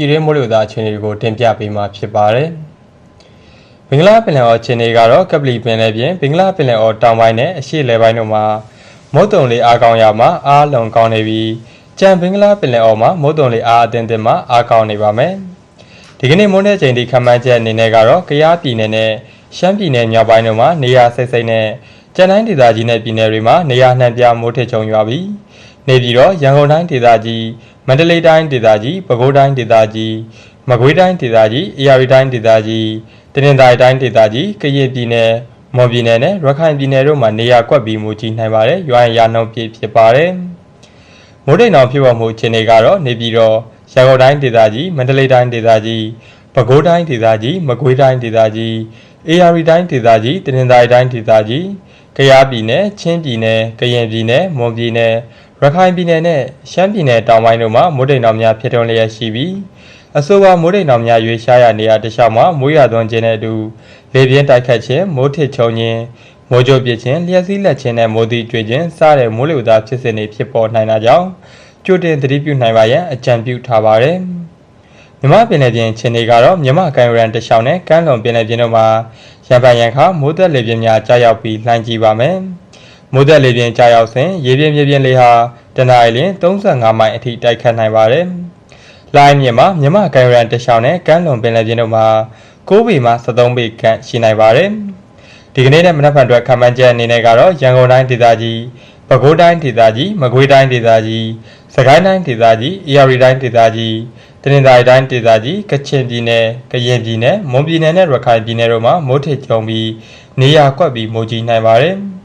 ပြည်ရင်းမိုးလေဝသအခြေအနေတွေကိုတင်ပြပေးမှာဖြစ်ပါတယ်။ဘင်္ဂလားပင်လယ်အော်အခြေအနေကတော့ကပလီပင်လယ်ပြင်ဘင်္ဂလားပင်လယ်အော်တောင်ပိုင်းနဲ့အရှေ့လယ်ပိုင်းတို့မှာမုတ်တုံလေးအားကောင်းရမှာအားလုံကောင်းနေပြီးကြံဘင်္ဂလားပင်လယ်အော်မှာမုတ်တုံလေးအားအသင်းသင်းမှာအားကောင်းနေပါမယ်။ဒီကနေ့မွန်းတဲ့ချိန်ဒီခန့်မှန်းချက်အနေနဲ့ကတော့ကယားပြည်နယ်နဲ့ရှမ်းပြည်နယ်မြောက်ပိုင်းတို့မှာနေရာစိတ်စိတ်နဲ့ကြံတိုင်းဒေသကြီးနဲ့ပြည်နယ်တွေမှာနေရာနှံပြမိုးထစ်ချုံရွာပြီး နေပြည်တော်ရန်ကုန်တိုင်းဒေသကြီးမန္တလေးတိုင်းဒေသကြီးပဲခူးတိုင်းဒေသကြီးမကွေးတိုင်းဒေသကြီးအေရရီတိုင်းဒေသကြီးတနင်္သာရီတိုင်းဒေသကြီးကရင်ပြည်နယ်မော်ပြည်နယ်နဲ့ရခိုင်ပြည်နယ်တို့မှာနေရာကွက်ပြီးမူကြီးနိုင်ပါတယ်ရွာရင်ရာနှုန်းပြည့်ဖြစ်ပါတယ်မိုးတိမ်တော်ဖြစ်ပေါ်မှုအခြေအနေကတော့နေပြည်တော်ရန်ကုန်တိုင်းဒေသကြီးမန္တလေးတိုင်းဒေသကြီးပဲခူးတိုင်းဒေသကြီးမကွေးတိုင်းဒေသကြီးအေရရီတိုင်းဒေသကြီးတနင်္သာရီတိုင်းဒေသကြီးကယားပြည်နယ်ချင်းပြည်နယ်ကရင်ပြည်နယ်မွန်ပြည်နယ် ရခိုင်ပြည်နယ်နဲ့ရှမ်းပြည်နယ်တောင်ပိုင်းတို့မှာမိုးတိမ်တော်များဖြစ်ထွန်းလျက်ရှိပြီးအဆိုပါမိုးတိမ်တော်များရွေးရှားရာနေရာတစ်လျှောက်မှာမိုးရွာသွန်းခြင်းနဲ့အတူလေပြင်းတိုက်ခတ်ခြင်းမိုးထစ်ချုံခြင်းမိုးကြိုပစ်ခြင်းလျှက်စီးလက်ခြင်းနဲ့မိုးသီးကျွေခြင်းစတဲ့မိုးလေဝသဖြစ်စဉ်တွေဖြစ်ပေါ်နိုင်တာကြောင့်ကြိုတင်သတိပြုနိုင်ပါရန်အကြံပြုထားပါတယ်မြမပင်လယ်ပြင်ခြေနေကတော့မြမကန်ရန်တစ်လျှောက်နဲ့ကမ်းလွန်ပင်လယ်ပြင်တို့မှာရံပန်ရံခါမိုးသက်လေပြင်းများကြားရောက်ပြီးလှိုင်းကြီးပါမယ်။ မိုးသက်လေပြင်းကြားရောက်စဉ်ရေပြင်းမြေပြင်းလေဟာတနအီလရင်35မိုင်အထိတိုက်ခတ်နိုင်ပါတယ်။လိုင်းမြင့်မှာမြမကန်ရန်တစ်လျှောက်နဲ့ကမ်းလွန်ပင်လယ်ပြင်တို့မှာ9ပေမှ73ပေခန့်ရှိနိုင်ပါတယ်။ဒီကနေ့နဲ့မနက်ဖြန်အတွက်ခံမှန်းချက်အနေနဲ့ကတော့ရန်ကုန်တိုင်းဒေသကြီးပဲခူးတိုင်းဒေသကြီးမကွေးတိုင်းဒေသကြီးစကိုင်းတိုင်းဒေသကြီးအေရရီတိုင်းဒေသကြီးတနင်္သာရီတိုင်းဒေသကြီးကချင်ပြည်နယ်ကရင်ပြည်နယ်မွန်ပြည်နယ်နဲ့ရခိုင်ပြည်နယ်တို့မှာမိုးထစ်ကြုံပြီးနေရာကွက်ပြီးမိုးကြီးနိုင်ပါတယ်။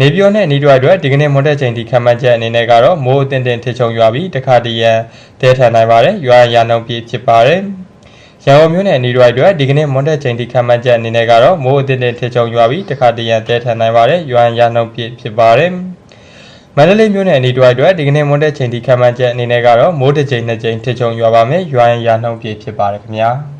နေပြောနဲ့နေတွိုက်အတွက်ဒီကနေ့မွန်တဲ့ချိန်ထိခံမှန်းချက်အနေနဲ့ကတော့မိုးအတင်းတင်းထစ်ချုံရွာပြီးတခါတရံတဲထန်နိုင်ပါတယ်။ရွာရာနှုန်းပြည့်ဖြစ်ပါတယ်။ရန်ကုန်မြို့နယ်နေတွိုက်အတွက်ဒီကနေ့မွန်တဲ့ချိန်ထိခံမှန်းချက်အနေနဲ့ကတော့မိုးအတင်းတင်းထစ်ချုံရွာပြီးတခါတရံတဲထန်နိုင်ပါတယ်။ရွာရာနှုန်းပြည့်ဖြစ်ပါတယ်။မန္တလေးမြို့နယ်အနီးတစ်ဝိုက်အတွက်ဒီကနေ့မွန်းတဲ့ချိန်ထိခံမှန်းချက်အနေနဲ့ကတော့မိုးတစ်ချိန်နှစ်ချိန်ထစ်ချုံရွာပါမယ်ရွာရင်ရာနှုန်းပြည့်ဖြစ်ပါတယ်ခင်ဗျာ။